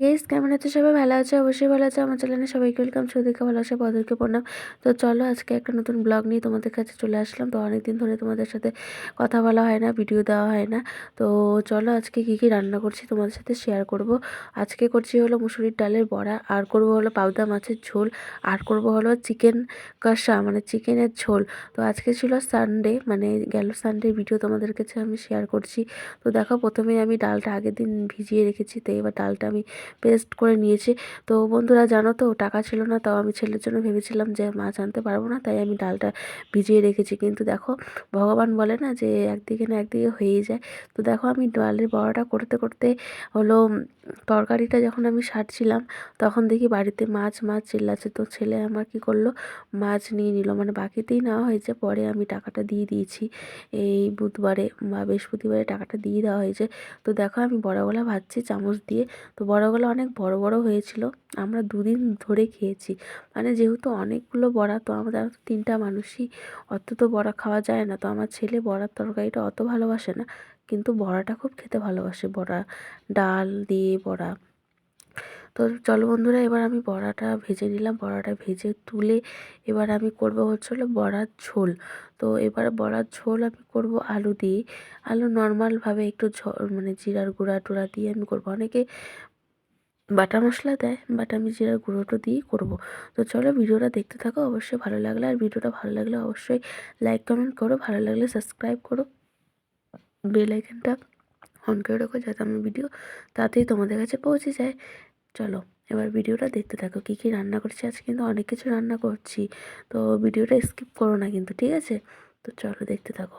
Guess কেমন আছে সবাই? ভালো আছে? অবশ্যই ভালো আছে। আমার চ্যানেলে সবাইকে ওয়েলকাম সৌদিকে ভালো আছে পদেরকে প্রণাম। তো চলো, আজকে একটা নতুন ব্লগ নিয়ে তোমাদের কাছে চলে আসলাম। তো অনেকদিন ধরে তোমাদের সাথে কথা বলা হয় না ভিডিও দেওয়া হয় না। তো চলো, আজকে কী কী রান্না করছি তোমাদের সাথে শেয়ার করব। আজকে করছি হলো মুসুরির ডালের বড়া, আর করব হলো পাবদা মাছের ঝোল, আর করব হলো চিকেন কষা মানে চিকেনের ঝোল। তো আজকে ছিল সানডে মানে গেল সানডে ভিডিও তোমাদের কাছে আমি শেয়ার করছি। তো দেখো প্রথমে আমি ডালটা আগের দিন ভিজিয়ে রেখেছি, তো এবার ডালটা আমি পেস্ট করে নিয়েছি। তো বন্ধুরা জানো তো, টাকা ছিল না, তাও আমি ছেলের জন্য ভেবেছিলাম যে মাছ আনতে পারব না। তাই আমি ডালটা ভিজিয়ে রেখেছি। কিন্তু দেখো, ভগবান বলে না যে, একদিকে না একদিকে হয়েই যায়। তো দেখো, আমি ডালের বড়াটা করতে করতে হলো তরকারিটা যখন আমি সারছিলাম, তখন দেখি বাড়িতে মাছ মাছ চিল্লাচ্ছে। তো ছেলে আমার কি করল, মাছ নিয়ে নিল। মানে বাকিতেই নেওয়া হয়েছে। পরে আমি টাকাটা দিয়ে দিয়েছি। এই বুধবারে বা বৃহস্পতিবারে টাকাটা দিয়ে দেওয়া হয়েছে। তো দেখো, আমি বড়াগুলা ভাজছি চামচ দিয়ে। তো বড়াগুলো অনেক বড় বড় হয়েছিল, আমরা দুদিন ধরে খেয়েছি। মানে যেহেতু অনেকগুলো বড়া, তো আমাদের তিনটা মানুষই অত তো বড়া খাওয়া যায় না। তো আমার ছেলে বড়ার তরকারিটা অত ভালোবাসে না, কিন্তু বড়াটা খুব খেতে ভালোবাসে। বড়া ডাল দিয়ে বড়া। তো চলো বন্ধুরা, এবার আমি বড়াটা ভেজে নিলাম। বড়াটা ভেজে তুলে এবার আমি করব হচ্ছিল বড়ার ঝোল। তো এবার বড়ার ঝোল আমি করব আলু দিয়ে। আলু নর্মালভাবে একটু ঝোল মানে জিরার গুঁড়া টুড়া দিয়ে আমি করব। অনেকে বাটা মশলা দেয়, বাট আমি জিরার গুঁড়োটা দিয়েই করব। তো চলো ভিডিওটা দেখতে থাকো, অবশ্যই ভালো লাগলে, আর ভিডিওটা ভালো লাগলে অবশ্যই লাইক কমেন্ট করো, ভালো লাগলে সাবস্ক্রাইব করো। বেল আইকনটা অন করে রাখো যাতে আমার ভিডিও তাতেই তোমাদের কাছে পৌঁছে যায়। চলো, এবার ভিডিওটা দেখতে থাকো, কী কী রান্না করছি আজকে, কিন্তু অনেক কিছু রান্না করছি। তো ভিডিওটা স্কিপ করো না কিন্তু, ঠিক আছে? তো চলো দেখতে থাকো।